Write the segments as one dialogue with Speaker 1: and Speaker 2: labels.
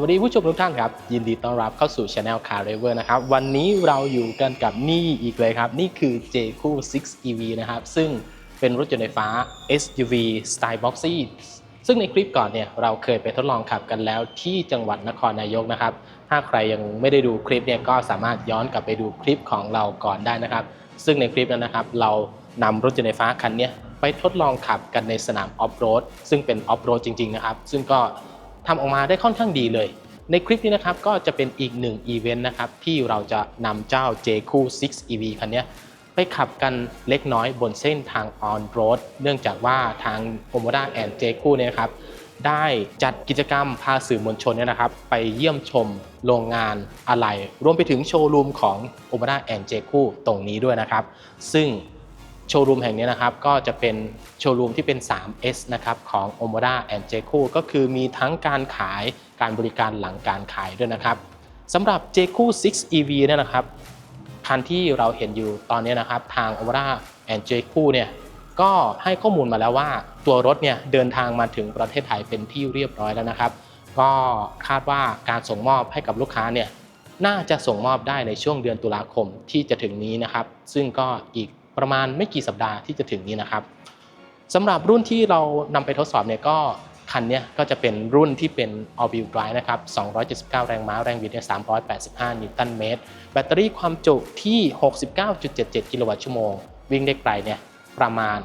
Speaker 1: วัสดีผู้ชมทุกท่านครับ ยินดีต้อนรับเข้าสู่ Channel Car r a v e r นะครับ วันนี้เราอยู่กันกับนี่อีกเลยครับ นี่คือ j q 6 EV นะครับ ซึ่งเป็นรถยนต์ไฟฟ้า SUV สไตล์ Boxy ซึ่งในคลิปก่อนเนี่ยเราเคยไปทดลองขับกันแล้วที่จังหวัดนครนายกนะครับ ถ้าใครยังไม่ได้ดูคลิปเนี่ยก็สามารถย้อนกลับไปดูคลิปของเราก่อนได้นะครับ ซึ่งในคลิปนั้นนะครับ เรานำรถยนต์ไฟฟ้าคันนี้ไปทดลองขับกันในสนามออฟโรดซึ่งเป็นออฟโรดจริงๆนะครับ ซึ่งก็ ทำออกมาได้ค่อนข้างดีเลย ในคลิปนี้นะครับก็จะเป็นอีกหนึ่งอีเวนต์นะครับที่เราจะนำเจ้า j q 6 EV คันนี้ไปขับกันเล็กน้อยบนเส้นทางออนโรดเนื่องจากว่าทาง o m o d a and j q เนี่ยนะครับได้จัดกิจกรรมพาสื่อมวลชนเนี่ยนะครับ ไปเยี่ยมชมโรงงานอะไหล่รวมไปถึงโชว์รูมของ o m o d a and j q ตรงนี้ด้วยนะครับ ซึ่ง โชว์รูมแห่งนี้นะครับก็จะเป็นโชว์รูมที่เป็น 3S นะครับของ Omoda and j c o ก็คือมีทั้งการขายการบริการหลังการขายด้วยนะครับสำหรับ j c o 6 EV เนี่ยนะครับคันที่เราเห็นอยู่ตอนนี้นะครับทาง Omoda and j c o เนี่ยก็ให้ข้อมูลมาแล้วว่าตัวรถเนี่ยเดินทางมาถึงประเทศไทยเป็นที่เรียบร้อยแล้วนะครับ ก็คาดว่าการส่งมอบให้กับลูกค้าเนี่ยน่าจะส่งมอบได้ในช่วงเดือนตุลาคมที่จะถึงนี้นะครับ ซึ่งก็อีก ประมาณไม่กี่สัปดาห์ที่จะถึงนี้นะครับสำหรับรุ่นที่เรานำไปทดสอบเนี่ยก็คันนี้ก็จะเป็นรุ่นที่เป็น all wheel drive นะครับ 279 แรงม้า แรงบิดเนี่ย385 นิวตันเมตร แบตเตอรี่ความจุที่ 69.77 กิโลวัตต์ชั่วโมง วิ่งได้ไกลเนี่ยประมาณ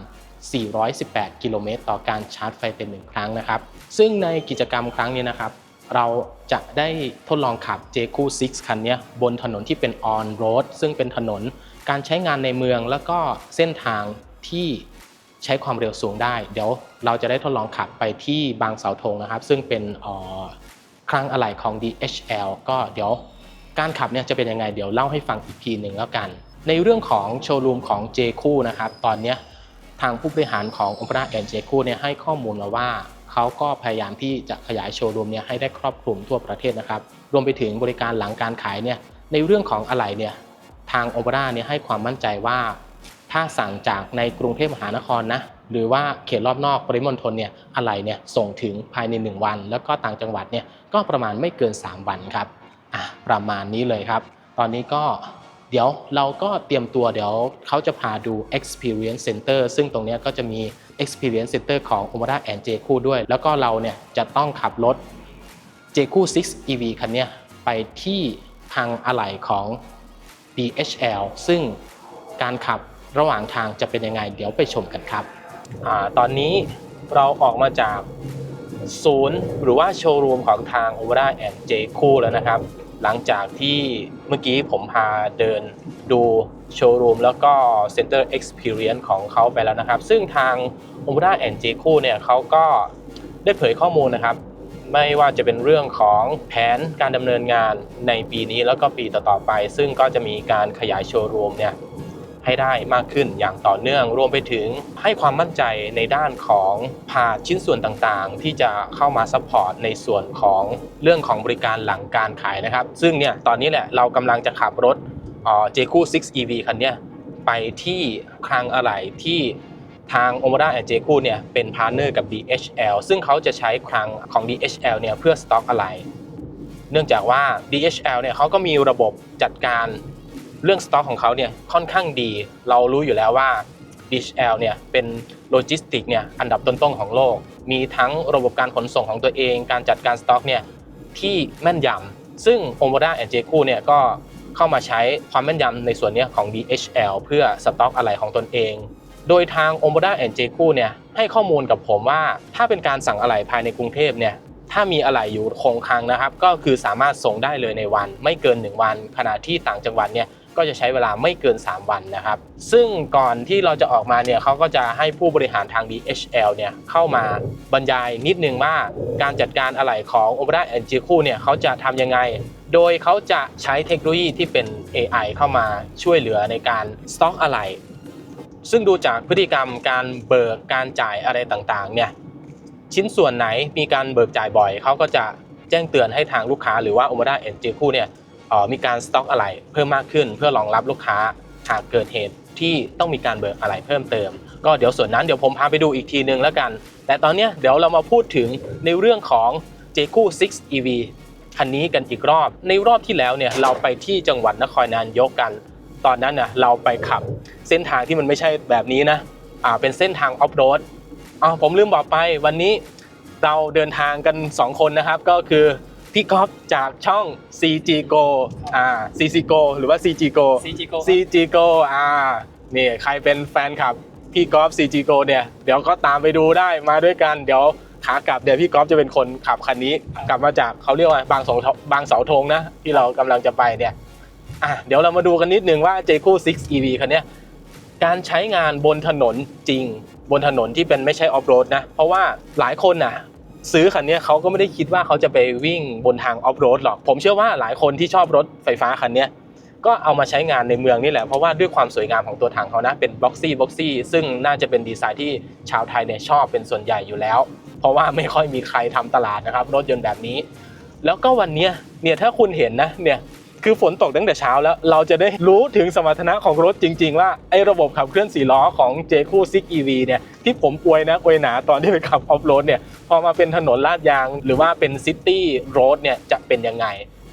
Speaker 1: 418 กิโลเมตร ต่อการชาร์จไฟเต็มหนึ่งครั้งนะครับ ซึ่งในกิจกรรมครั้งนี้นะครับ เราจะได้ทดลองขับ j q 6คันนี้บนถนนที่เป็น on road ซึ่งเป็นถนน การใช้งานในเมืองแล้วก็เส้นทางที่ใช้ความเร็วสูงได้ เดี๋ยวเราจะได้ทดลองขับไปที่บางเสาธงนะครับ ซึ่งเป็นครั้งอะไหล่ของ DHL ก็เดี๋ยวการขับเนี่ยจะเป็นยังไงเดี๋ยวเล่าให้ฟังอีกทีหนึ่งแล้วกัน ในเรื่องของโชว์รูมของ j คู่นะครับ ตอนนี้ทางผู้บริหารของ o p e r a and j คู่เนี่ยให้ข้อมูลมาว่าเขาก็พยายามที่จะขยายโชว์รูมเนี่ยให้ได้ครอบคลุมทั่วประเทศนะครับ รวมไปถึงบริการหลังการขายเนี่ยในเรื่องของอะไหล่เนี่ย ทางโอเปร่าเนี่ยให้ความมั่นใจว่า ถ้าสั่งจากในกรุงเทพมหานครนะหรือว่าเขตรอบนอกปริมณฑลเนี่ยอะไรเนี่ยส่งถึงภายใน 1 วัน แล้วก็ต่างจังหวัดเนี่ยก็ประมาณไม่เกิน 3 วันครับอะประมาณนี้เลยครับ ตอนนี้ก็เดี๋ยวเราก็เตรียมตัวเดี๋ยวเขาจะพาดู Experience Center ซึ่งตรงนี้ก็จะมี Experience Center ของ o m o d a and j คู่ด้วย แล้วก็เราเนี่ยจะต้องขับรถ j คู่6 EV คันเนี้ยไปที่ทางอะไหล่ของ DHL ซึ่งการขับระหว่างทางจะเป็นยังไงเดี๋ยวไปชมกันครับอตอนนี้เราออกมาจากศูนย์หรือว่าโชว์รูมของทาง o v e r a and j คู่แล้วนะครับ หลังจากที่เมื่อกี้ผมพาเดินดูโชว์รูมแล้วก็ Center Experience ของเขาไปแล้วนะครับ ซึ่งทาง o v e r a and j คู่เนี่ยเขาก็ได้เผยข้อมูลนะครับ ไม่ว่าจะเป็นเรื่องของแผนการดำเนินงานในปีนี้แล้วก็ปีต่อๆไป ซึ่งก็จะมีการขยายโชว์รูมเนี่ยให้ได้มากขึ้นอย่างต่อเนื่องรวมไปถึงให้ความมั่นใจในด้านของพาชิ้นส่วนต่างๆ ที่จะเข้ามาซัพพอร์ตในส่วนของเรื่องของบริการหลังการขายนะครับ ซึ่งเนี่ยตอนนี้แหละเรากำลังจะขับรถเจคู6 EV คันนี้ไปที่คลังอะไหล่ที่ ทาง o m o d a and j คู่เนี่ยเป็นพาร์เนอร์กับ DHL ซึ่งเขาจะใช้คลังของ DHL เนี่ยเพื่อสต็อกอะไร เนื่องจากว่า DHL เนี่ยเขาก็มีระบบจัดการเรื่องสต็อกของเขาเนี่ยค่อนข้างดี เรารู้อยู่แล้วว่า DHL เนี่ยเป็นโลจิสติกเนี่ยอันดับต้นๆของโลก มีทั้งระบบการขนส่งของตัวเอง การจัดการสต็อกเนี่ยที่แม่นยำซึ่ง o m o d a and j คู่เนี่ยก็เข้ามาใช้ความแม่นยำในส่วนเนี้ยของ DHL เพื่อสต็อกอะไรของตนเอง โดยทาง o m o d a and j คูเนี่ยให้ข้อมูลกับผมว่า ถ้าเป็นการสั่งอะไหล่ภายในกรุงเทพเนี่ยถ้ามีอะไหล่อยู่คงคลังนะครับ ก็คือสามารถส่งได้เลยในวัน ไม่เกิน 1 วัน ขณะที่ต่างจังหวัดเนี่ยก็จะใช้เวลาไม่เกิน 3 วันนะครับ ซึ่งก่อนที่เราจะออกมาเนี่ยเขาก็จะให้ผู้บริหารทาง DHL เนี่ยเข้ามาบรรยายนิดนึงว่าการจัดการอะไหล่ของ o m o d a and j คูเนี่ยเขาจะทำยังไง โดยเขาจะใช้เทคโนโลยีที่เป็น AI เข้ามาช่วยเหลือในการสต็อกอะไหล่ ซึ่งดูจากพฤติกรรมการเบิกการจ่ายอะไรต่างๆเนี่ยชิ้นส่วนไหนมีการเบิกจ่ายบ่อยเขาก็จะแจ้งเตือนให้ทางลูกค้าหรือว่า o m o d a and j คู่เนี่ยมีการสต็อกอะไรเพิ่มมากขึ้น เพื่อรองรับลูกค้าหากเกิดเหตุที่ต้องมีการเบิกอะไรเพิ่มเติม ก็เดี๋ยวส่วนนั้นเดี๋ยวผมพาไปดูอีกทีนึงแล้วกัน แต่ตอนนี้เดี๋ยวเรามาพูดถึงในเรื่องของ j คู่6 EV คันนี้กันอีกรอบ ในรอบที่แล้วเนี่ยเราไปที่จังหวัดนครนายกกัน ตอนนั้นน่ะเราไปขับเส้นทางที่มันไม่ใช่แบบนี้นะอ่าเป็นเส้นทางออฟโรดอ๋อผมลืมบอกไปวันนี้เราเดินทางกัน 2 คนนะครับ ก็คือพี่ก๊อฟจากช่อง CG Go อ่า CG Go หรือว่า CG Go
Speaker 2: CG Go ครับ
Speaker 1: CG Go อ่านี่ใครเป็นแฟนคลับพี่ก๊อฟ CG Go เนี่ยเดี๋ยวก็ตามไปดูได้มาด้วยกันเดี๋ยวขากลับเดี๋ยวพี่ก๊อฟจะเป็นคนขับคันนี้ กลับมาจากเขาเรียกว่าบางเสาบางเสาธงนะที่เรากำลังจะไปเนี่ย อะเดี๋ยวเรามาดูกันนิดนึงว่า j คู่6 EV คันนี้การใช้งานบนถนนจริง บนถนนที่เป็นไม่ใช่ออฟโรดนะ เพราะว่าหลายคนน่ะซื้อคันนี้เขาก็ไม่ได้คิดว่าเขาจะไปวิ่งบนทางออฟโรดหรอก ผมเชื่อว่าหลายคนที่ชอบรถไฟฟ้าคันนี้ก็เอามาใช้งานในเมืองนี่แหละ เพราะว่าด้วยความสวยงามของตัวถังเขานะ เป็นบ็อกซี่บ็อกซี่ซึ่งน่าจะเป็นดีไซน์ที่ชาวไทยเนี่ยชอบเป็นส่วนใหญ่อยู่แล้ว เพราะว่าไม่ค่อยมีใครทำตลาดนะครับ รถยนต์แบบนี้ แล้วก็วันนี้เนี่ยถ้าคุณเห็นนะเนี่ย คือฝนตกตั้งแต่เช้าแล้ว เราจะได้รู้ถึงสมรรถนะของรถจริง ๆ ว่าไอ้ระบบขับเคลื่อน4ล้อของ j คู่6 EV เนี่ยที่ผมอวยนะอวยหนาตอนที่ไปขับออฟโรดเนี่ยพอมาเป็นถนนลาดยาง หรือว่าเป็นซิตี้โรดเนี่ยจะเป็นยังไง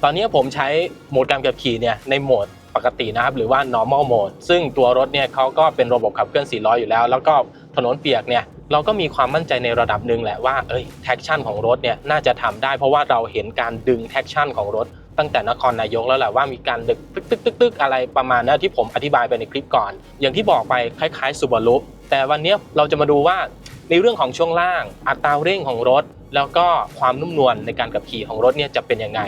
Speaker 1: ตอนนี้ผมใช้โหมดการขับขี่เนี่ยในโหมดปกตินะครับหรือว่า normal mode ซึ่งตัวรถเนี่ยเขาก็เป็นระบบขับเคลื่อน4ล้ออยู่แล้ว แล้วก็ถนนเปียกเนี่ยเราก็มีความมั่นใจในระดับหนึ่งแหละว่าเอ้ย traction ของรถเนี่ยน่าจะทำได้ เพราะว่าเราเห็นการดึง traction ของรถ ตั้งแต่นครนายกแล้วแหละว่ามีการดึกตึกตึกตึกตึกอะไรประมาณนั้นที่ผมอธิบายไปในคลิปก่อน อย่างที่บอกไปคล้ายๆซูบารุแต่วันนี้เราจะมาดูว่าในเรื่องของช่วงล่าง อัตราเร่งของรถ แล้วก็ความนุ่มนวลในการขับขี่ของรถเนี่ยจะเป็นยังไง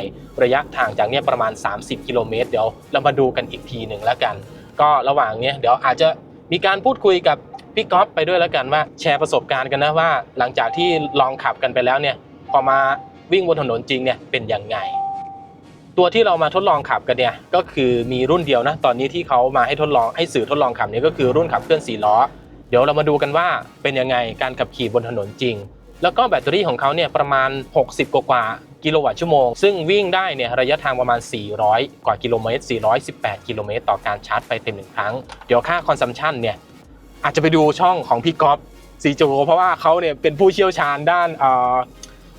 Speaker 1: ระยะทางจากเนี้ประมาณ 30 กิโลเมตรเดี๋ยวเรามาดูกันอีกทีหนึ่งแล้วกัน ก็ระหว่างเนี้ยเดี๋ยวอาจจะมีการพูดคุยกับพี่ก๊อฟไปด้วยแล้วกันว่าแชร์ประสบการณ์กันนะว่า หลังจากที่ลองขับกันไปแล้วเนี่ยพอมาวิ่งบนถนนจริงเนี่ยเป็นยังไง ตัวที่เรามาทดลองขับกันเนี่ยก็คือมีรุ่นเดียวนะตอนนี้ที่เขามาให้ทดลองให้สื่อทดลองขับเนี่ยก็คือรุ่นขับเคลื่อน4ล้อ เดี๋ยวเรามาดูกันว่าเป็นยังไงการขับขี่บนถนนจริง แล้วก็แบตเตอรี่ของเขาเนี่ยประมาณ 60 กว่ากว่ากิโลวัตต์ชั่วโมง ซึ่งวิ่งได้เนี่ยระยะทางประมาณ 400 กว่ากิโลเมตร 418 กิโลเมตรต่อการชาร์จไปเต็มหนึ่งครั้ง เดี๋ยวค่าคอนซัมชันเนี่ยอาจจะไปดูช่องของพี่ก๊อฟซีโจเพราะว่าเขาเนี่ยเป็นผู้เชี่ยวชาญด้านเอ่อ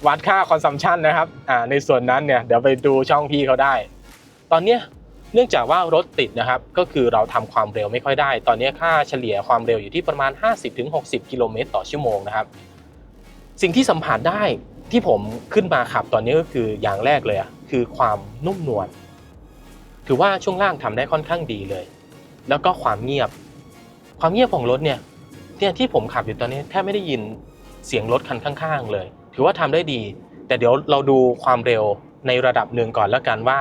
Speaker 1: วัดค่าคอนซัมชันนะครับอ่าในส่วนนั้นเนี่ยเดี๋ยวไปดูช่องพี่เขาได้ ตอนเนี้ยเนื่องจากว่ารถติดนะครับ ก็คือเราทำความเร็วไม่ค่อยได้ ตอนนี้ค่าเฉลี่ยความเร็วอยู่ที่ประมาณ 50-60 กิโลเมตรต่อชั่วโมงนะครับ สิ่งที่สัมผัสได้ที่ผมขึ้นมาขับตอนนี้ก็คืออย่างแรกเลยอะคือความนุ่มนวล ถือว่าช่วงล่างทำได้ค่อนข้างดีเลย แล้วก็ความเงียบ ความเงียบของรถเนี่ย เนี่ยที่ผมขับอยู่ตอนนี้แทบไม่ได้ยินเสียงรถคันข้าง ๆ เลย ถือว่าทำได้ดี แต่เดี๋ยวเราดูความเร็วในระดับหนึ่งก่อนแล้วกันว่า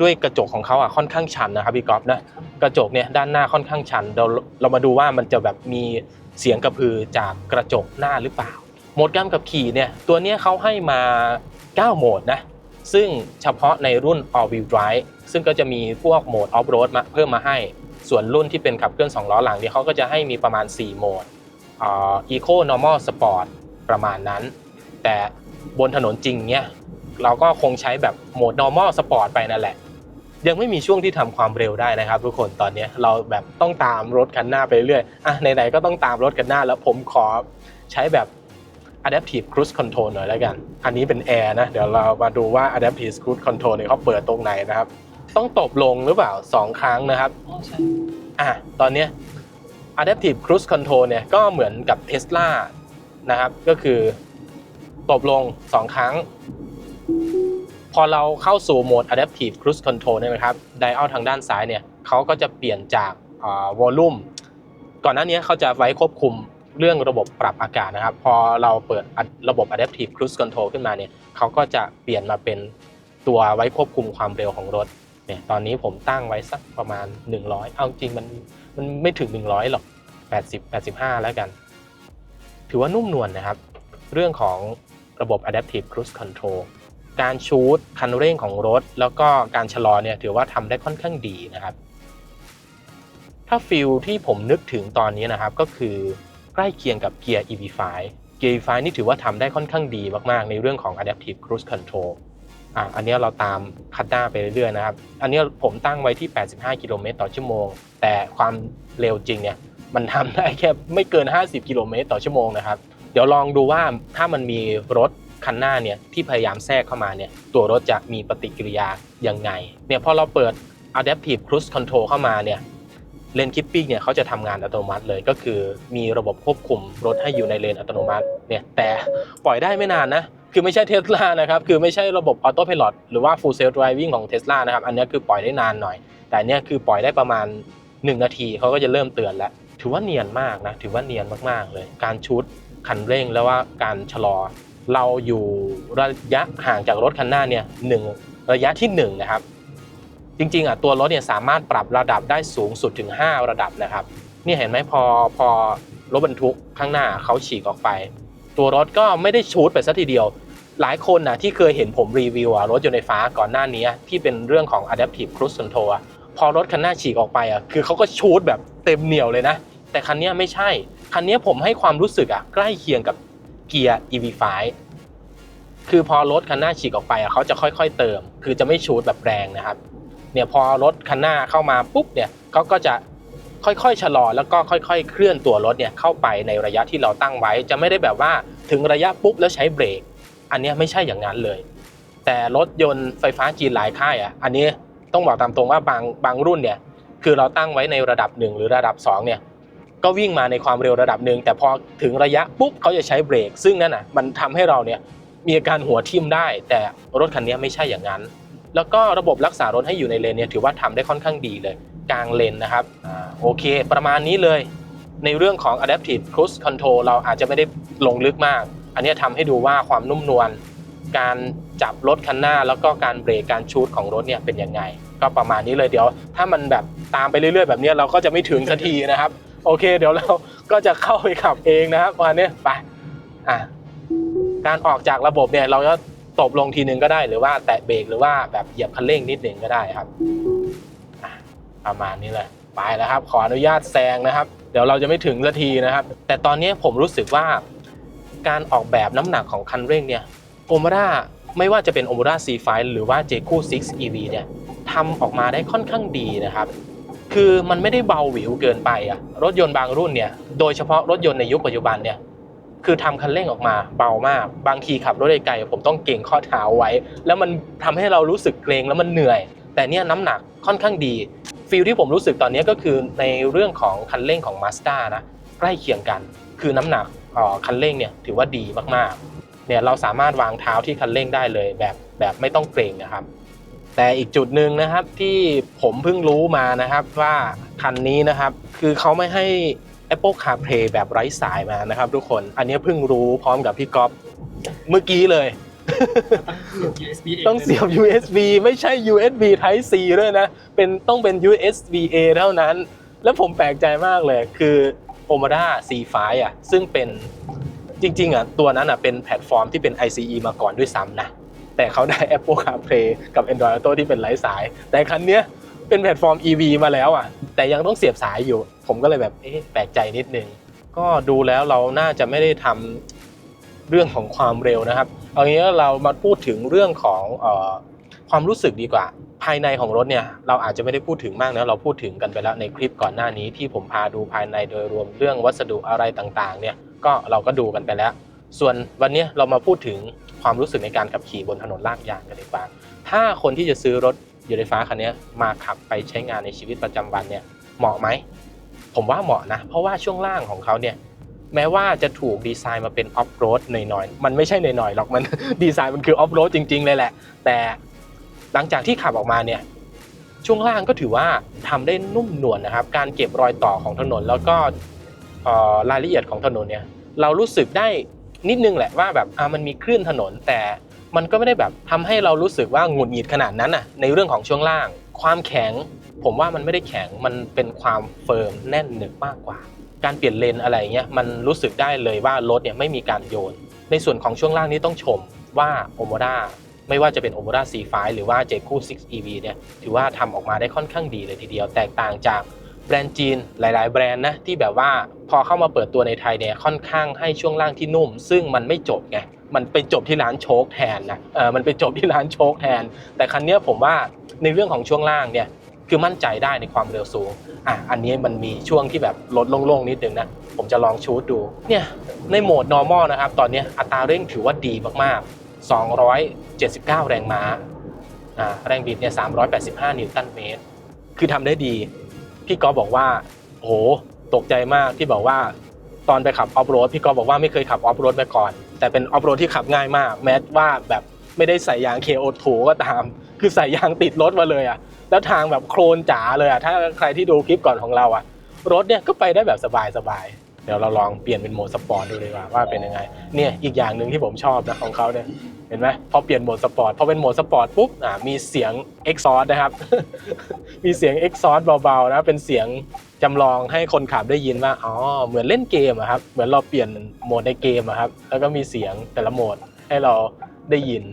Speaker 1: ด้วยกระจกของเขาอะค่อนข้างชันนะครับพี่ก๊อฟนะกระจกเนี่ยด้านหน้าค่อนข้างชันเราเรามาดูว่ามันจะแบบมีเสียงกระพือจากกระจกหน้าหรือเปล่าโหมดการขับขี่เนี่ยตัวเนี้ยเขาให้มา 9 โหมดนะซึ่งเฉพาะในรุ่น all wheel drive ซึ่งก็จะมีพวกโหมด off road มาเพิ่มมาให้ ส่วนรุ่นที่เป็นขับเคลื่อน2ล้อหลังเนี่ยเขาก็จะให้มีประมาณ 4 โหมดอ่า eco normal sport ประมาณนั้น แต่บนถนนจริงเนี่ยเราก็คงใช้แบบโหมด normal sport ไปนั่นแหละ ยังไม่มีช่วงที่ทำความเร็วได้นะครับ ทุกคนตอนนี้เราแบบต้องตามรถคันหน้าไปเรื่อยอะไหนๆก็ต้องตามรถคันหน้าแล้วผมขอใช้แบบ adaptive cruise control หน่อยแล้วกัน อันนี้เป็นแอร์นะ เดี๋ยวเรามาดูว่า adaptive cruise control เนี่ยเขาเปิดตรงไหนนะครับ ต้องตบลงหรือเปล่า 2 ครั้งนะครับ
Speaker 2: อ๋อใช่
Speaker 1: อะตอนนี้ adaptive cruise control เนี่ยก็เหมือนกับ Tesla นะครับ ก็คือ ตบลง 2 ครั้ง พอเราเข้าสู่โหมด adaptive cruise control เนี่ยนะครับไดอัลทางด้านซ้ายเนี่ยเขาก็จะเปลี่ยนจากวอลลุ่มก่อนหน้านี้เขาจะไว้ควบคุมเรื่องระบบปรับอากาศนะครับ พอเราเปิดระบบ adaptive cruise control ขึ้นมาเนี่ยเขาก็จะเปลี่ยนมาเป็นตัวไว้ควบคุมความเร็วของรถเนี่ยตอนนี้ผมตั้งไว้สักประมาณ 100 เอาจริงมันมันไม่ถึง 100 หรอก 80 85 แล้วกัน ถือว่านุ่มนวลนะครับ เรื่องของ ระบบ adaptive cruise control การชูดคันเร่งของรถ แล้วก็การชะลอเนี่ยถือว่าทำได้ค่อนข้างดีนะครับ ถ้าฟิลที่ผมนึกถึงตอนนี้นะครับก็คือใกล้เคียงกับเกียร์ EV5 เกียร์ EV5 นี่ถือว่าทำได้ค่อนข้างดีมากๆ ในเรื่องของ adaptive cruise control อะอันนี้เราตามคัดหน้าไปเรื่อยๆนะครับ อันนี้ผมตั้งไว้ที่ 85 กิโลเมตรต่อชั่วโมง แต่ความเร็วจริงเนี่ยมันทำได้แค่ไม่เกิน 50 กิโลเมตรต่อชั่วโมงนะครับ เดี๋ยวลองดูว่าถ้ามันมีรถคันหน้าเนี่ยที่พยายามแทรกเข้ามาเนี่ยตัวรถจะมีปฏิกิริยายังไงเนี่ยพอเราเปิด Adaptive Cruise Control เข้ามาเนี่ยเลนคิปปิ้งเนี่ยเขาจะทำงานอัตโนมัติเลยก็คือมีระบบควบคุมรถให้อยู่ในเลนอัตโนมัติเนี่ยแต่ปล่อยได้ไม่นานนะ คือไม่ใช่เทสลานะครับคือไม่ใช่ระบบออโต้พ i l o t หรือว่า Full Self Driving ของเทสลานะครับ อันนี้คือปล่อยได้นานหน่อย แต่อันเนี้ยคือปล่อยได้ประมาณ 1 นาทีเขาก็จะเริ่มเตือนแล้ว ถือว่าเนียนมากนะ ถือว่าเนียนมากๆเลย การชุด คันเร่งแล้วว่าการชะลอ เราอยู่ระยะห่างจากรถคันหน้าเนี่ยหนึ่งระยะที่หนึ่งนะครับจริงๆอะตัวรถเนี่ยสามารถปรับระดับได้สูงสุดถึง 5 ระดับนะครับนี่เห็นไหมพอพอรถบรรทุกข้างหน้าเขาฉีกออกไป ตัวรถก็ไม่ได้ชูดไปซะทีเดียว หลายคนนะที่เคยเห็นผมรีวิวอะรถยนต์ไฟฟ้าก่อนหน้านี้ที่เป็นเรื่องของ adaptive cruise control พอรถคันหน้าฉีกออกไปอะคือเขาก็ชูดแบบเต็มเหนียวเลยนะ แต่คันนี้ไม่ใช่ คันนี้ผมให้ความรู้สึกอะใกล้เคียงกับเกียร์ EV5 คือพอรถคันหน้าฉีกออกไปอะเขาจะค่อย ๆ เติม คือจะไม่ชูดแบบแรงนะครับ เนี่ยพอรถคันหน้าเข้ามาปุ๊บเนี่ยเขาก็จะค่อยๆชะลอแล้วก็ค่อยๆ เคลื่อนตัวรถเนี่ยเข้าไปในระยะที่เราตั้งไว้ จะไม่ได้แบบว่าถึงระยะปุ๊บแล้วใช้เบรก อันนี้ไม่ใช่อย่างนั้นเลย แต่รถยนต์ไฟฟ้าจีนหลายค่ายอะ อันนี้ต้องบอกตามตรงว่าบางบางรุ่นเนี่ยคือเราตั้งไว้ในระดับหนึ่งหรือระดับสองเนี่ย ก็วิ่งมาในความเร็วระดับหนึ่งแต่พอถึงระยะปุ๊บเขาจะใช้เบรก ซึ่งนั่นอะมันทำให้เราเนี่ยมีอาการหัวทิ่มได้ แต่รถคันนี้ไม่ใช่อย่างนั้น แล้วก็ระบบรักษารถให้อยู่ในเลนเนี่ยถือว่าทำได้ค่อนข้างดีเลยกลางเลนนะครับอโอเค ประมาณนี้เลย ในเรื่องของ adaptive cruise control เราอาจจะไม่ได้ลงลึกมาก อันนี้ทำให้ดูว่าความนุ่มนวลการจับรถคันหน้าแล้วก็การเบรกการชูดของรถเนี่ยเป็นยังไง ก็ประมาณนี้เลยเดี๋ยว ถ้ามันแบบตามไปเรื่อยๆ แบบนี้เราก็จะไม่ถึงสักทีนะครับ โอเค เดี๋ยวเราก็จะเข้าไปขับเองนะครับวันนี้ไปอะการออกจากระบบเนี่ยเราก็ตบลงทีนึงก็ได้หรือว่าแตะเบรกหรือว่าแบบเหยียบคันเร่งนิดหนึ่งก็ได้ครับประมาณนี้เลยไปแล้วครับ ขออนุญาตแซงนะครับ เดี๋ยวเราจะไม่ถึงนาทีนะครับ แต่ตอนนี้ผมรู้สึกว่า การออกแบบน้ำหนักของคันเร่งเนี่ยโอม a ร่าไม่ว่าจะเป็นโอม a ร่า C5 หรือว่า j คู6 EV เนี่ยทำออกมาได้ค่อนข้างดีนะครับ คือมันไม่ได้เบาหวิวเกินไปอะรถยนต์บางรุ่นเนี่ยโดยเฉพาะรถยนต์ในยุคปัจจุบันเนี่ยคือทำคันเร่งออกมาเบามาก บางทีขับรถไกลๆผมต้องเก่งข้อเท้าไว้ แล้วมันทำให้เรารู้สึกเกรงแล้วมันเหนื่อย แต่เนี่ยน้ำหนักค่อนข้างดีฟีลที่ผมรู้สึกตอนนี้ก็คือในเรื่องของคันเร่งของ Mazda นะใกล้เคียงกัน คือน้ำหนักอ่อคันเร่งเนี่ยถือว่าดีมากๆเนี่ยเราสามารถวางเท้าที่คันเร่งได้เลยแบบแบบไม่ต้องเกรงนะครับ แต่อีกจุดหนึ่งนะครับที่ผมเพิ่งรู้มานะครับว่าคันนี้นะครับคือเขาไม่ให้ Apple CarPlay แบบไร้สายมานะครับ ทุกคนอันนี้เพิ่งรู้พร้อมกับพี่ก๊อฟเมื่อกี้เลย
Speaker 2: USB เอง
Speaker 1: ต้องเสียบ USB ไม่ใช่ USB Type C ด้วยนะ เป็นต้องเป็น USB A เท่านั้น แล้วผมแปลกใจมากเลยคือ Omada C5 อะซึ่งเป็นจริงๆอะตัวนั้นอะเป็นแพลตฟอร์มที่เป็น ICE มาก่อนด้วยซ้ำนะ แต่เขาได้ Apple CarPlay กับ Android Auto ที่เป็นไร้สาย แต่คันเนี้ยเป็นแพลตฟอร์ม EV มาแล้วอะ แต่ยังต้องเสียบสายอยู่ ผมก็เลยแบบเอ๊ะแปลกใจนิดนึง ก็ดูแล้วเราน่าจะไม่ได้ทำเรื่องของความเร็วนะครับเอางี้เรามาพูดถึงเรื่องของอความรู้สึกดีกว่า ภายในของรถเนี่ยเราอาจจะไม่ได้พูดถึงมากนะเราพูดถึงกันไปแล้วในคลิปก่อนหน้านี้ที่ผมพาดูภายในโดยรวมเรื่องวัสดุอะไรต่างๆเนี่ยก็เราก็ดูกันไปแล้ว ส่วนวันนี้เรามาพูดถึง ความรู้สึกในการขับขี่บนถนนลาดยางกันดีกว่าถ้าคนที่จะซื้อรถยนต์ไฟฟ้าคันนี้มาขับไปใช้งานในชีวิตประจำวันเนี่ยเหมาะไหมผมว่าเหมาะนะ เพราะว่าช่วงล่างของเขาเนี่ยแม้ว่าจะถูกดีไซน์มาเป็นออฟโรดหน่อยๆ มันไม่ใช่หน่อยๆหรอกมันดีไซน์มันคือออฟโรดจริงๆเลยแหละ แต่หลังจากที่ขับออกมาเนี่ยช่วงล่างก็ถือว่าทำได้นุ่มนวลนะครับ การเก็บรอยต่อของถนนแล้วก็รายละเอียดของถนนเนี่ยเรารู้สึกได้ นิดนึงแหละว่าแบบอ่ามันมีคลื่นถนนแต่มันก็ไม่ได้แบบทำให้เรารู้สึกว่าหงุดหงิดขนาดนั้นน่ะในเรื่องของช่วงล่าง ความแข็ง ผมว่ามันไม่ได้แข็งมันเป็นความเฟิร์มแน่นหนึบมากกว่า การเปลี่ยนเลนอะไรเงี้ยมันรู้สึกได้เลยว่ารถเนี่ยไม่มีการโยน ในส่วนของช่วงล่างนี้ต้องชมว่าโอ m ม d a ไม่ว่าจะเป็น o m ม d a C5 หรือว่า j คู6 EV เนี่ยถือว่าทำออกมาได้ค่อนข้างดีเลยทีเดียว แตกต่างจาก แบรนด์จีนหลาย ๆ แบรนด์นะที่แบบว่าพอเข้ามาเปิดตัวในไทยเนี่ยค่อนข้างให้ช่วงล่างที่นุ่ม ซึ่งมันไม่จบไงมันไปจบที่ร้านโชคแทนนะเออมันไปจบที่ร้านโชคแทน แต่คันเนี้ยผมว่าในเรื่องของช่วงล่างเนี่ยคือมั่นใจได้ในความเร็วสูง อะ อันนี้มันมีช่วงที่แบบลดโล่งๆนิดนึงนะ ผมจะลองชูดดู เนี่ย ในโหมด normal นะครับ ตอนเนี้ยอัตราเร่งถือว่าดีมากๆ 279 แรงม้า อ่า แรงบิดเนี่ย 385 นิวตันเมตร คือทำได้ดี พี่กอฟบอกว่าโหตกใจมากที่บอกว่า ตอนไปขับออฟโรดพี่กอฟบอกว่าไม่เคยขับออฟโรดมาก่อน แต่เป็นออฟโรดที่ขับง่ายมาก แม้ว่าแบบไม่ได้ใส่ยาง KO2 ก็ตาม คือใส่ยางติดรถมาเลยอะแล้วทางแบบโครนจ๋าเลยอะถ้าใครที่ดูคลิปก่อนของเราอะรถเนี่ยก็ไปได้แบบสบายๆ เดี๋ยวเราลองเปลี่ยนเป็นโหมดสปอร์ตดูเลยว่าว่าเป็นยังไงเนี่ยอีกอย่างหนึ่งที่ผมชอบนะของเขาเนี่ยเห็นไหมพอเปลี่ยนโหมดสปอร์ตพอเป็นโหมดสปอร์ตปุ๊บอ่ามีเสียงเอ็กซอนะครับมีเสียงเอ็กซอเบาๆนะเป็นเสียงจำลองให้คนขับได้ยินว่าอ๋อเหมือนเล่นเกมอะครับเหมือนเราเปลี่ยนโหมดในเกมอะครับแล้วก็มีเสียงแต่ละโหมดให้เราได้ยิน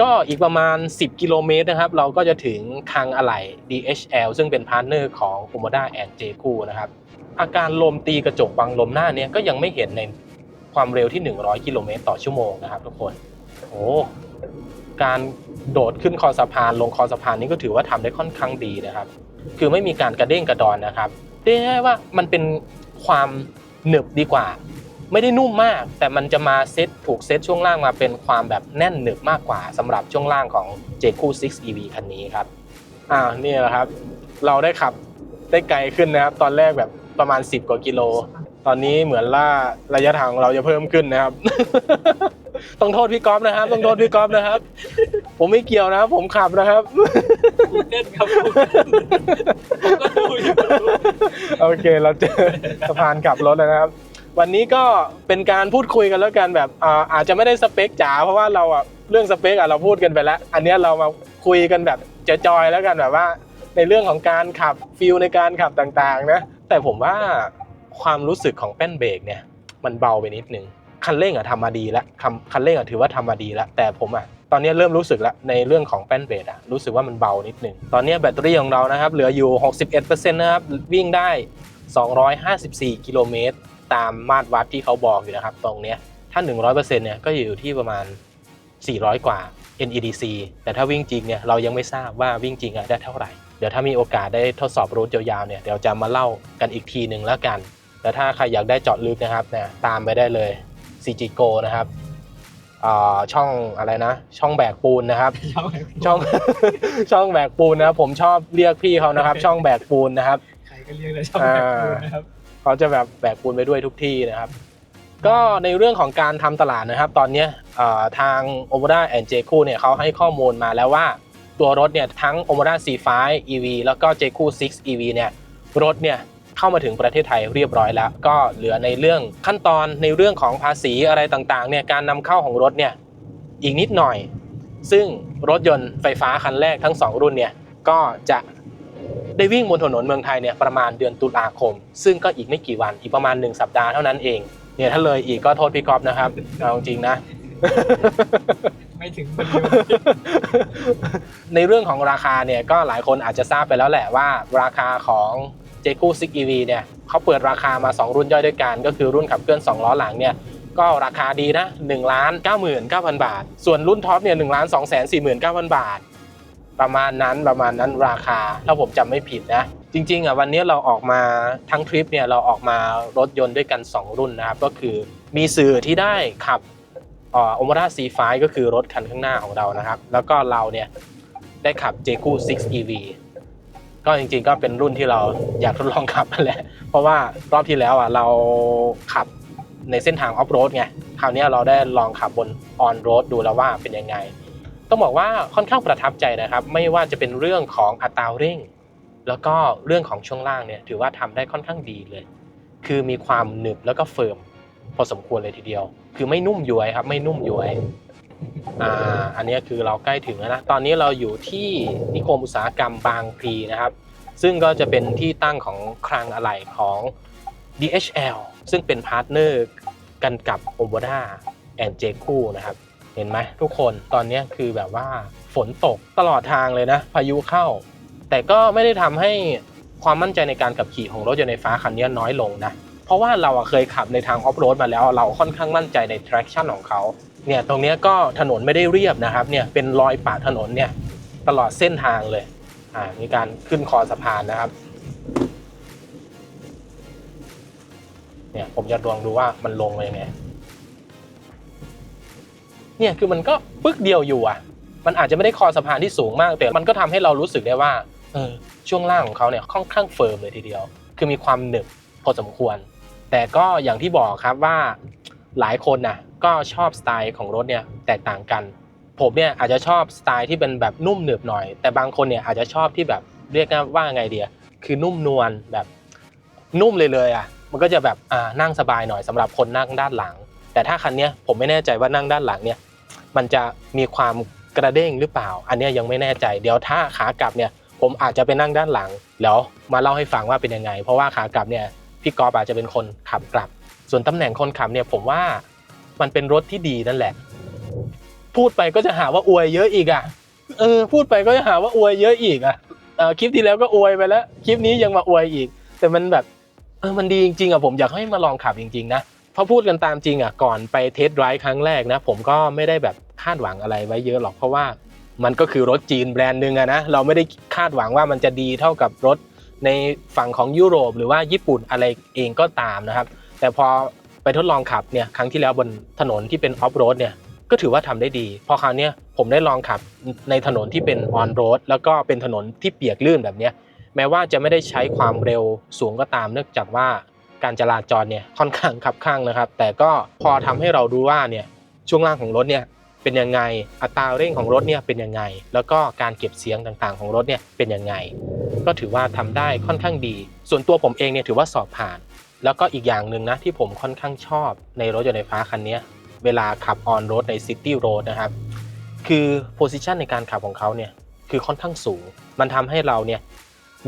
Speaker 1: ก็อีกประมาณ 10 กิโลเมตรนะครับ เราก็จะถึงคังอะไหล่ DHL ซึ่งเป็นพาร์ทเนอร์ของ o m o d a and j c u นะครับ อาการลมตีกระจกบังลมหน้าเนี่ยก็ยังไม่เห็นในความเร็วที่ 100 กิโลเมตรต่อชั่วโมงนะครับทุกคนโอ้การโดดขึ้นคอสะพานลงคอสะพานนี้ก็ถือว่าทำได้ค่อนข้างดีนะครับ คือไม่มีการกระเด้งกระดอนนะครับเรียกได้ว่ามันเป็นความหนึบดีกว่า ไม่ได้นุ่มมาก แต่มันจะมาเซตถูกเซตช่วงล่างมาเป็นความแบบแน่นหนึบมากกว่าสำหรับช่วงล่างของ j q 6 EV คันนี้ครับอ่านี่แหละครับ เราได้ขับได้ไกลขึ้นนะครับ ตอนแรกแบบ ประมาณ 10 กว่ากิโล ตอนนี้เหมือนล่าระยะทางของเราจะเพิ่มขึ้นนะครับ ต้องโทษพี่ก๊อฟนะครับ ต้องโทษพี่ก๊อฟนะครับ ผมไม่เกี่ยวนะครับผมขับนะครับ
Speaker 2: ตื่นเต้นครับผมก็ดูอยู่
Speaker 1: โอเคเราเจอสะพานกลับรถแล้วนะครับ วันนี้ก็เป็นการพูดคุยกันแล้วกันแบบอ่าอาจจะไม่ได้สเปคจ๋าเพราะว่าเราอะเรื่องสเปคอะเราพูดกันไปแล้ว อันเนี้ยเรามาคุยกันแบบจอยๆแล้วกันแบบว่า ในเรื่องของการขับฟิลในการขับต่างๆนะ แต่ผมว่าความรู้สึกของแป้นเบรกเนี่ย มันเบาไปนิดนึงคันเร่งอะทำมาดีแล้วคันคันเร่งอะถือว่าทำมาดีแล้วแต่ผมอะตอนนี้เริ่มรู้สึกแล้วในเรื่องของแป้นเบรกอะรู้สึกว่ามันเบานิดนึงตอนนี้แบตเตอรี่ของเรานะครับ เหลืออยู่ 61%นะครับวิ่งได้ 254 กิโลเมตร ตามมาตรวัดที่เขาบอกอยู่นะครับ ตรงเนี้ยถ้า 100%เนี่ยก็อยู่ที่ประมาณ 400 กว่า NEDC แต่ถ้าวิ่งจริงเนี่ยเรายังไม่ทราบว่าวิ่งจริงอะได้เท่าไหร่ เดี๋ยวถ้ามีโอกาสได้ทดสอบรูทยาวๆเนี่ยเดี๋ยวจะมาเล่ากันอีกทีหนึ่งแล้วกันแต่ถ้าใครอยากได้เจาะลึกนะครับเนี่ยตามไปได้เลย CG Go นะครับอ่าช่องอะไรนะ ช่องแบกปูนนะครับ ช่องช่องแบกปูนนะครับผมชอบเรียกพี่เขานะครับ ช่องแบกปูนนะครับ
Speaker 2: ใครก็เรียกเลยชอบแบบดูนะครับ
Speaker 1: เขาจะแบบแบกปูนไปด้วยทุกที่นะครับ ก็ในเรื่องของการทำตลาดนะครับ ตอนเนี้ยเอ่อทาง o m o d a and j c u เนี่ยเขาให้ข้อมูลมาแล้วว่า ตัวรถเนี่ยทั้ง o m o d a C5 EV แล้วก็ j c u 6 EV เนี่ยรถเนี่ยเข้ามาถึงประเทศไทยเรียบร้อยแล้ว ก็เหลือในเรื่องขั้นตอนในเรื่องของภาษีอะไรต่างๆเนี่ยการนำเข้าของรถเนี่ยอีกนิดหน่อย ซึ่งรถยนต์ไฟฟ้าคันแรกทั้ง 2 รุ่นเนี่ยก็จะได้วิ่งบนถนนเมืองไทยเนี่ยประมาณเดือนตุลาคม ซึ่งก็อีกไม่กี่วันอีกประมาณ 1 สัปดาห์เท่านั้นเองเนี่ยถ้าเลยอีกก็โทษพี่กอฟนะครับเอาจริงนะ
Speaker 2: ไม่ถึงคนดียว
Speaker 1: ในเรื่องของราคาเนี่ยก็หลายคนอาจจะทราบไปแล้วแหละว่าราคาของ j q 6 EV เนี่ยเขาเปิดราคามา 2 รุ่นย่อยด้วยกัน ก็คือรุ่นขับเคลื่อน 2 ล้อหลังเนี่ยก็ราคาดีนะ1ล้าน99,000 บาท ส่วนรุ่นท็อปเนี่ย1ล้าน2 4 9 0 0 0 บาท ประมาณนั้นประมาณนั้นราคาถ้าผมจำไม่ผิดนะจริงๆอะวันนี้เราออกมาทั้งทริปเนี่ยเราออกมารถยนต์ด้วยกัน 2 รุ่นนะครับก็คือมีสื่อที่ได้ขับ เอ่อ Omoda C5 ก็คือรถคันข้างหน้าของเรานะครับ แล้วก็เราเนี่ยได้ขับ j q 6 EV ก็จริงๆก็เป็นรุ่นที่เราอยากทดลองขับนั่นแหละ เพราะว่ารอบที่แล้วอะเราขับในเส้นทางออฟโรดไง คราวนี้เราได้ลองขับบนออนโรดดูแล้วว่าเป็นยังไง ต้องบอกว่าค่อนข้างประทับใจนะครับ ไม่ว่าจะเป็นเรื่องของอัตราเร่ง แล้วก็เรื่องของช่วงล่างเนี่ยถือว่าทำได้ค่อนข้างดีเลย คือมีความหนึบแล้วก็เฟิร์ม พอสมควรเลยทีเดียว คือไม่นุ่มย้วยครับ ไม่นุ่มย้วยอ่าอันนี้คือเราใกล้ถึงแล้วนะ ตอนนี้เราอยู่ที่นิคมอุตสาหกรรมบางพลีนะครับ ซึ่งก็จะเป็นที่ตั้งของคลังอะไหล่ของ DHL ซึ่งเป็นพาร์ทเนอร์กันกับ o m o d a and j c u นะครับ เห็นไหมทุกคนตอนนี้คือแบบว่าฝนตกตลอดทางเลยนะ พายุเข้า แต่ก็ไม่ได้ทำให้ความมั่นใจในการขับขี่ของรถยนต์ไฟฟ้าคันนี้น้อยลงนะ เพราะว่าเราเคยขับในทางออฟโรดมาแล้ว เราค่อนข้างมั่นใจใน traction ของเขาเนี่ยตรงนี้ก็ถนนไม่ได้เรียบนะครับเนี่ยเป็นรอยปะถนนเนี่ยตลอดเส้นทางเลยอ่ามีการขึ้นคอสะพานนะครับเนี่ยผมจะลองดูว่ามันลงมายังไงเนี่ยคือมันก็ปึ๊กเดียวอยู่อะ มันอาจจะไม่ได้คอสะพานที่สูงมาก แต่มันก็ทำให้เรารู้สึกได้ว่าเออช่วงล่างของเขาเนี่ยค่อนข้างเฟิร์มเลยทีเดียว คือมีความหนึบพอสมควร แต่ก็อย่างที่บอกครับว่าหลายคนน่ะก็ชอบสไตล์ของรถเนี่ยแตกต่างกัน ผมเนี่ยอาจจะชอบสไตล์ที่เป็นแบบนุ่มหนึบหน่อย แต่บางคนเนี่ยอาจจะชอบที่แบบเรียกว่าไงเดียคือนุ่มนวลแบบนุ่มเลยเลยอะมันก็จะแบบอ่านั่งสบายหน่อยสำหรับคนนั่งด้านหลัง แต่ถ้าคันเนี้ยผมไม่แน่ใจว่านั่งด้านหลังเนี่ยมันจะมีความกระเด้งหรือเปล่า อันเนี้ยยังไม่แน่ใจ เดี๋ยวถ้าขากลับเนี่ยผมอาจจะไปนั่งด้านหลังแล้วมาเล่าให้ฟังว่าเป็นยังไง เพราะว่าขากลับเนี่ย พี่กอฟอาจจะเป็นคนขับกลับ ส่วนตำแหน่งคนขับเนี่ยผมว่ามันเป็นรถที่ดีนั่นแหละ พูดไปก็จะหาว่าอวยเยอะอีกอะเออพูดไปก็จะหาว่าอวยเยอะอีกอะคลิปที่แล้วก็อวยไปแล้ว คลิปนี้ยังมาอวยอีก แต่มันแบบเออมันดีจริงๆอะผมอยากให้มาลองขับจริงๆนะเพราะพูดกันตามจริงอะก่อนไปเทสไดรฟ์ครั้งแรกนะ ผมก็ไม่ได้แบบคาดหวังอะไรไว้เยอะหรอกเพราะว่ามันก็คือรถจีนแบรนด์หนึ่งอะนะเราไม่ได้คาดหวังว่ามันจะดีเท่ากับรถ ในฝั่งของยุโรปหรือว่าญี่ปุ่นอะไรเองก็ตามนะครับ แต่พอไปทดลองขับเนี่ยครั้งที่แล้วบนถนนที่เป็นออฟโรดเนี่ยก็ถือว่าทำได้ดี พอคราวเนี้ยผมได้ลองขับในถนนที่เป็นออนโรดแล้วก็เป็นถนนที่เปียกลื่นแบบเนี้ยแม้ว่าจะไม่ได้ใช้ความเร็วสูงก็ตาม เนื่องจากว่าการจราจรเนี่ยค่อนข้างคับข้างนะครับ แต่ก็พอทำให้เรารู้ว่าเนี่ยช่วงล่างของรถเนี่ย เป็นยังไง อัตราเร่งของรถเนี่ยเป็นยังไง แล้วก็การเก็บเสียงต่างๆ ของรถเนี่ยเป็นยังไง ก็ถือว่าทำได้ค่อนข้างดี ส่วนตัวผมเองเนี่ยถือว่าสอบผ่าน แล้วก็อีกอย่างหนึ่งนะที่ผมค่อนข้างชอบในรถยนต์ไฟฟ้าคันนี้เวลาขับออนโรดในซิตี้โรดนะครับ คือโพซิชันในการขับของเขาเนี่ยคือค่อนข้างสูง มันทำให้เราเนี่ย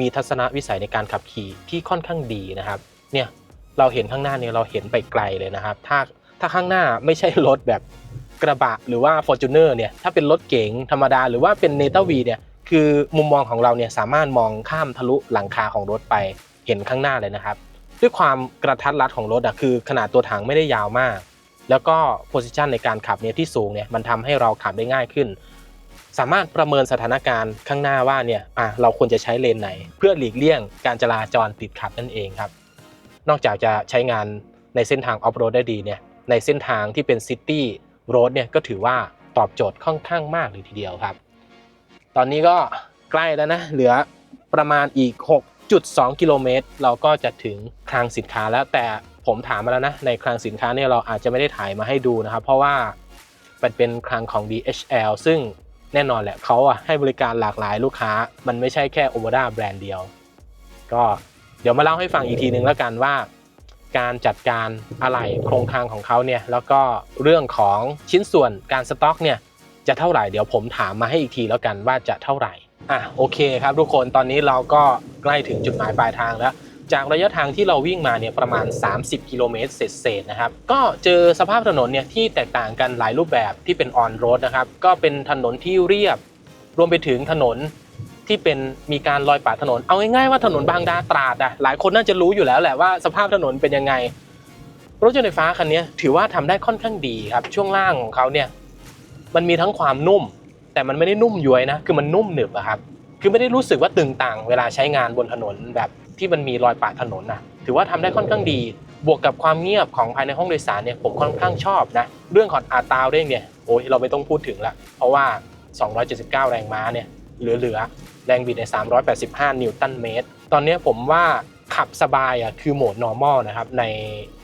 Speaker 1: มีทัศนวิสัยในการขับขี่ที่ค่อนข้างดีนะครับ เนี่ยเราเห็นข้างหน้าเนี่ยเราเห็นไปไกลเลยนะครับ ถ้าถ้าข้างหน้าไม่ใช่รถแบบ กระบะหรือว่า f o r t u n e r เนี่ยถ้าเป็นรถเก๋งธรรมดาหรือว่าเป็นเนต้าวีเนี่ยคือมุมมองของเราเนี่ยสามารถมองข้ามทะลุหลังคาของรถไปเห็นข้างหน้าเลยนะครับ ด้วยความกระทัดรัดของรถอะคือขนาดตัวถังไม่ได้ยาวมาก แล้วก็โพซิชันในการขับเนี่ยที่สูงเนี่ยมันทำให้เราขับได้ง่ายขึ้น สามารถประเมินสถานการณ์ข้างหน้าว่าเนี่ยอะเราควรจะใช้เลนไหน เพื่อหลีกเลี่ยงการจราจรติดขัดนั่นเองครับ นอกจากจะใช้งานในเส้นทางออฟโรดได้ดีเนี่ยในเส้นทางที่เป็นซิตี้ โรดเนี่ยก็ถือว่าตอบโจทย์ค่อนข้างมากเลยทีเดียวครับ ตอนนี้ก็ใกล้แล้วนะ เหลือประมาณอีก 6.2 กิโลเมตร เราก็จะถึงคลังสินค้าแล้วแต่ผมถามมาแล้วนะ ในคลังสินค้าเนี่ยเราอาจจะไม่ได้ถ่ายมาให้ดูนะครับ เพราะว่ามันเป็นคลังของ DHL ซึ่งแน่นอนแหละเขาอะให้บริการหลากหลายลูกค้า มันไม่ใช่แค่ o m o d a แบรนด์เดียว ก็เดี๋ยวมาเล่าให้ฟังอีกทีนึงแล้วกันว่า การจัดการอะไหล่โครงคลังของเขาเนี่ยแล้วก็เรื่องของชิ้นส่วนการสต็อกเนี่ยจะเท่าไหร่เดี๋ยวผมถามมาให้อีกทีแล้วกันว่าจะเท่าไหร่อะโอเคครับทุกคนตอนนี้เราก็ใกล้ถึงจุดหมายปลายทางแล้ว จากระยะทางที่เราวิ่งมาเนี่ยประมาณ 30 กิโลเมตรเศษๆนะครับก็เจอสภาพถนนเนี่ยที่แตกต่างกันหลายรูปแบบที่เป็นออนโรดนะครับก็เป็นถนนที่เรียบ รวมไปถึงถนน ที่เป็นมีการลอยป่าถนน เอาง่ายๆว่าถนนบางนาตราดอะหลายคนน่าจะรู้อยู่แล้วแหละว่าสภาพถนนเป็นยังไง รถยนต์ไฟฟ้าคันนี้ถือว่าทำได้ค่อนข้างดีครับ ช่วงล่างของเขาเนี่ยมันมีทั้งความนุ่ม แต่มันไม่ได้นุ่มย้วยนะ คือมันนุ่มหนึบอะครับ คือไม่ได้รู้สึกว่าตึงต่างเวลาใช้งานบนถนนแบบที่มันมีรอยป่าถนนนะถือว่าทำได้ค่อนข้างดี บวกกับความเงียบของภายในห้องโดยสารเนี่ยผมค่อนข้างชอบนะ เรื่องของอัตราเร่งเนี่ยโอ้ยเราไม่ต้องพูดถึงละ เพราะว่า 279 แรงม้าเนี่ยเหลือ แรงบิดใน 385 นิวตันเมตร ตอนนี้ผมว่าขับสบายอะคือโหมด normal นะครับใน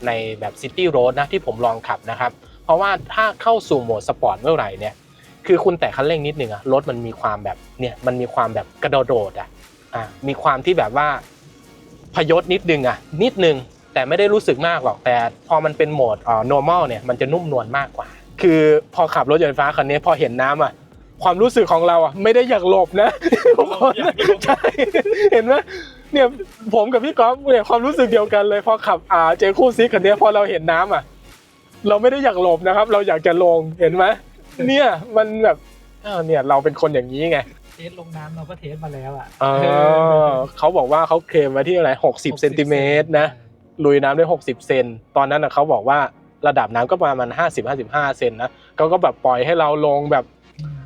Speaker 1: ในแบบ city road นะที่ผมลองขับนะครับ เพราะว่าถ้าเข้าสู่โหมดสปอร์ตเมื่อไหร่เนี่ยคือคุณแตะคันเร่งนิดนึงอะรถมันมีความแบบเนี่ยมันมีความแบบกระโดดๆอะอะมีความที่แบบว่าพยศนิดนึงอะนิดนึงแต่ไม่ได้รู้สึกมากหรอกแต่พอมันเป็นโหมดอ่า normal เนี่ยมันจะนุ่มนวลมากกว่า คือพอขับรถยนต์ไฟฟ้าคันนี้พอเห็นน้ำอะ ความรู้สึกของเราอะไม่ได้อยากหลบนะทุกคนใช่เห็นไหมเนี่ยผมกับพี่ก๊อฟเนี่ยความรู้สึกเดียวกันเลยพอขับอ่าเจคู่ซิกคันนี้พอเราเห็นน้ำอะเราไม่ได้อยากหลบนะครับ เราอยากจะลงเห็นไหมเนี่ยมันแบบอ้าวเนี่ยเราเป็นคนอย่างนี้ไง
Speaker 2: เทสลงน้ำเราก็เทสมาแล้วอะ
Speaker 1: เออเขาบอกว่าเขาเคลมไว้ที่อะไรหกสิบเซนติเมตรนะลุยน้ำได้หกสิบเซนตอนนั้นนะเขาบอกว่าระดับน้ำก็ประมาณห้าสิบห้าสิบห้าเซนนะเขาก็แบบปล่อยให้เราลงแบบ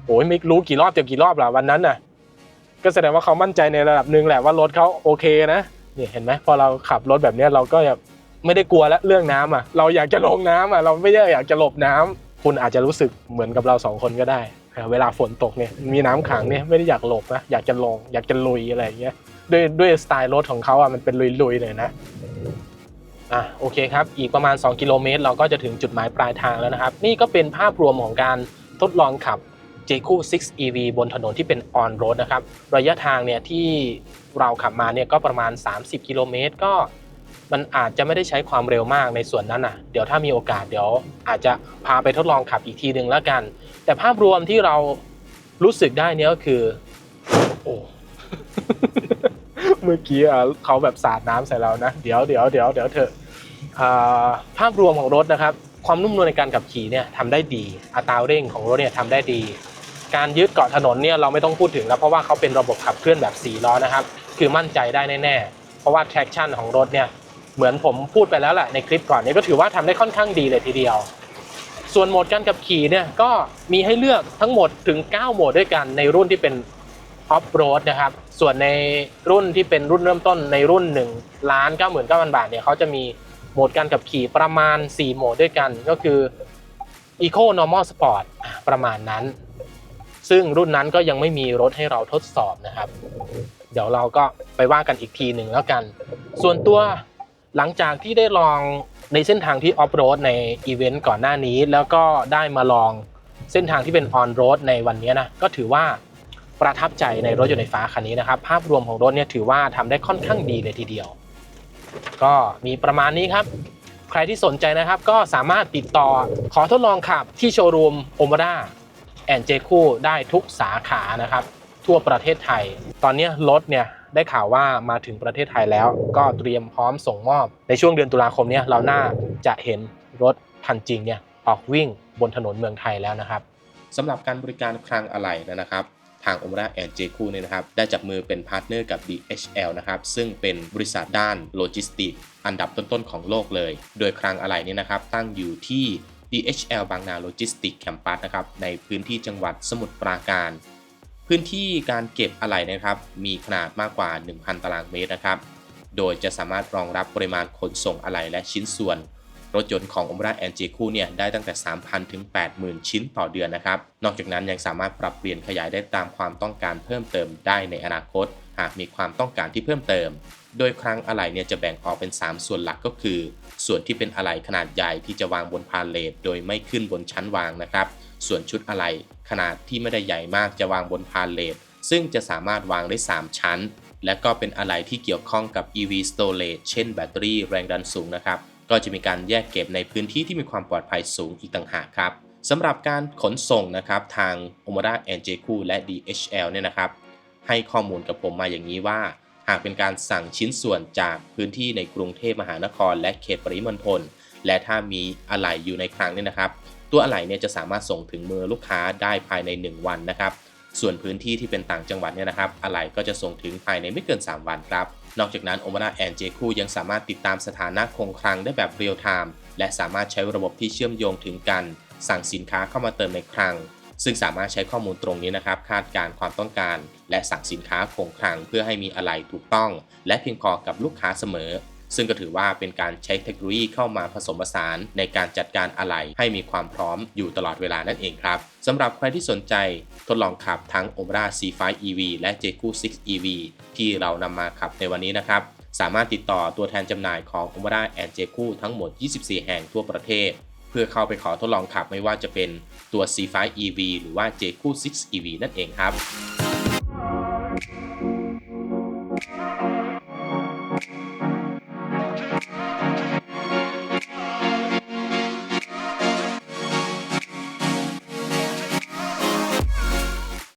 Speaker 1: โอ้ยไม่รู้กี่รอบเจะกี่รอบล่ะวันนั้นน่ะ ก็แสดงว่าเขามั่นใจในระดับหนึ่งแหละว่ารถเขาโอเคนะนี่เห็นไหมพอเราขับรถแบบนี้เราก็แบบไม่ได้กลัวแล้วเรื่องน้ำอะ เราอยากจะลงน้ำอะเราไม่ได้อยากจะหลบน้ำคุณอาจจะรู้สึกเหมือนกับเราสองคนก็ได้ เวลาฝนตกเนี่ยมีน้ำขังเนี่ยไม่ได้อยากหลบนะอยากจะลง อยากจะลุยอะไรอย่างเงี้ยด้วยด้วยสไตล์รถของเขาอะมันเป็นลุยๆเลยนะอะโอเคครับ อีกประมาณ 2 กิโลเมตร เราก็จะถึงจุดหมายปลายทางแล้วนะครับ นี่ก็เป็นภาพรวมของการทดลองขับ j q 6 EV บนถนนที่เป็น on road นะครับ ระยะทางเนี่ยที่เราขับมาเนี่ยก็ประมาณ 30 กิโลเมตร ก็มันอาจจะไม่ได้ใช้ความเร็วมากในส่วนนั้นอะ เดี๋ยวถ้ามีโอกาสเดี๋ยวอาจจะพาไปทดลองขับอีกทีหนึ่งแล้วกัน แต่ภาพรวมที่เรารู้สึกได้เนี่ยก็คือ โอ้เมื่อกี้เขาแบบสาดน้ำใส่เรานะ เดี๋ยวเดี๋ยวเดี๋ยวเดี๋ยวเถอะภาพรวมของรถนะครับ ความนุ่มนวลในการขับขี่เนี่ยทำได้ดี อัตราเร่งของรถเนี่ยทำได้ดี การยึดเกาะถนนเนี่ยเราไม่ต้องพูดถึงแล้วเพราะว่าเขาเป็นระบบขับเคลื่อนแบบ4ล้อนะครับ คือมั่นใจได้แน่ๆ เพราะว่า traction ของรถเนี่ยเหมือนผมพูดไปแล้วแหละในคลิปก่อนนี้ก็ถือว่าทำได้ค่อนข้างดีเลยทีเดียว ส่วนโหมดการขับขี่เนี่ยก็มีให้เลือกทั้งหมดถึง 9 โหมดด้วยกันในรุ่นที่เป็นออฟโรดนะครับ ส่วนในรุ่นที่เป็นรุ่นเริ่มต้นในรุ่น1ล้าน99,000 บาทเนี่ยเขาจะมีโหมดการขับขี่ประมาณ 4 โหมดด้วยกันก็คือ Eco Normal Sport อะประมาณนั้น ซึ่งรุ่นนั้นก็ยังไม่มีรถให้เราทดสอบนะครับ เดี๋ยวเราก็ไปว่ากันอีกทีหนึ่งแล้วกัน ส่วนตัวหลังจากที่ได้ลองในเส้นทางที่ออฟโรดในอีเวนต์ก่อนหน้านี้ แล้วก็ได้มาลองเส้นทางที่เป็นออนโรดในวันนี้นะก็ถือว่าประทับใจในรถยนต์ไฟฟ้าคันนี้นะครับ ภาพรวมของรถเนี่ยถือว่าทำได้ค่อนข้างดีเลยทีเดียว ก็มีประมาณนี้ครับ ใครที่สนใจนะครับก็สามารถติดต่อขอทดลองขับที่โชว์รูมโอม a า แอนเจคูได้ทุกสาขานะครับ ทั่วประเทศไทย ตอนนี้รถเนี่ยได้ข่าวว่ามาถึงประเทศไทยแล้ว ก็เตรียมพร้อมส่งมอบ ในช่วงเดือนตุลาคมเนี่ยเราน่าจะเห็นรถคันจริงเนี่ยออกวิ่งบนถนนเมืองไทยแล้วนะครับ
Speaker 3: สำหรับการบริการคลังอะไหล่นะครับทาง o m r a and j คูเนี่ยนะครับ ได้จับมือเป็นพาร์ทเนอร์กับ DHL นะครับ ซึ่งเป็นบริษัทด้านโลจิสติก อันดับต้นๆของโลกเลย โดยคลังอะไหล่เนี่ยนะครับ ตั้งอยู่ที่ DHL บางนาโลจิสติกแคมปัสนะครับในพื้นที่จังหวัดสมุทรปราการ พื้นที่การเก็บอะไหล่นะครับ มีขนาดมากกว่า 1,000 ตารางเมตรนะครับ โดยจะสามารถรองรับปริมาณขนส่งอะไหล่และชิ้นส่วน รถยนต์ของ o m r a and j คูเนี่ยได้ตั้งแต่ 3,000 ถึง 80,000 ชิ้นต่อเดือนนะครับ นอกจากนั้นยังสามารถปรับเปลี่ยนขยายได้ตามความต้องการเพิ่มเติมได้ในอนาคต หากมีความต้องการที่เพิ่มเติม โดยครั้งอะไหล่เนี่ยจะแบ่งออกเป็น 3 ส่วนหลักก็คือ ส่วนที่เป็นอะไหล่ขนาดใหญ่ที่จะวางบนพาเลทโดยไม่ขึ้นบนชั้นวางนะครับ ส่วนชุดอะไหล่ขนาดที่ไม่ได้ใหญ่มากจะวางบนพาเลทซึ่งจะสามารถวางได้ 3 ชั้น และก็เป็นอะไหล่ที่เกี่ยวข้องกับ EV storage เช่นแบตเตอรี่แรงดันสูงนะครับ ก็จะมีการแยกเก็บในพื้นที่ที่มีความปลอดภัยสูงอีกต่างหากครับสำหรับการขนส่งนะครับทาง o m a d a a n j คูและ DHL เนี่ยนะครับให้ข้อมูลกับผมมาอย่างนี้ว่าากเป็นการสั่งชิ้นส่วนจากพื้นที่ในกรุงเทพมหานคร และเขตปริมณฑลและถ้ามีอะไหล่อยู่ในคลังเนี่ยนะครับ ตัวอะไหล่เนี่ยจะสามารถส่งถึงมือลูกค้าได้ภายใน 1 วันนะครับ ส่วนพื้นที่ที่เป็นต่างจังหวัดเนี่ยนะครับอะไหล่ก็จะส่งถึงภายในไม่เกิน 3 วันครับ นอกจากนั้น o m a d a and j คูยังสามารถติดตามสถานะคงคลังได้แบบเรียลไทม์และสามารถใช้ระบบที่เชื่อมโยงถึงกัน สั่งสินค้าเข้ามาเติมในคลัง ซึ่งสามารถใช้ข้อมูลตรงนี้นะครับ คาดการณ์ความต้องการ และสั่งสินค้าคงคลังเพื่อให้มีอะไหล่ถูกต้อง และเพียงพอกับลูกค้าเสมอ ซึ่งก็ถือว่าเป็นการใช้เทคโนโลยีเข้ามาผสมผสานในการจัดการอะไหล่ให้มีความพร้อมอยู่ตลอดเวลานั่นเองครับสำหรับใครที่สนใจทดลองขับทั้ง o m r a C5 EV และ j k u 6 EV ที่เรานำมาขับในวันนี้นะครับสามารถติดต่อตัวแทนจำหน่ายของ o m r a and j k u ทั้งหมด 24 แห่งทั่วประเทศ เพื่อเข้าไปขอทดลองขับไม่ว่าจะเป็น ตัว C5 EV หรือว่า JQ6 EV นั่นเองครับ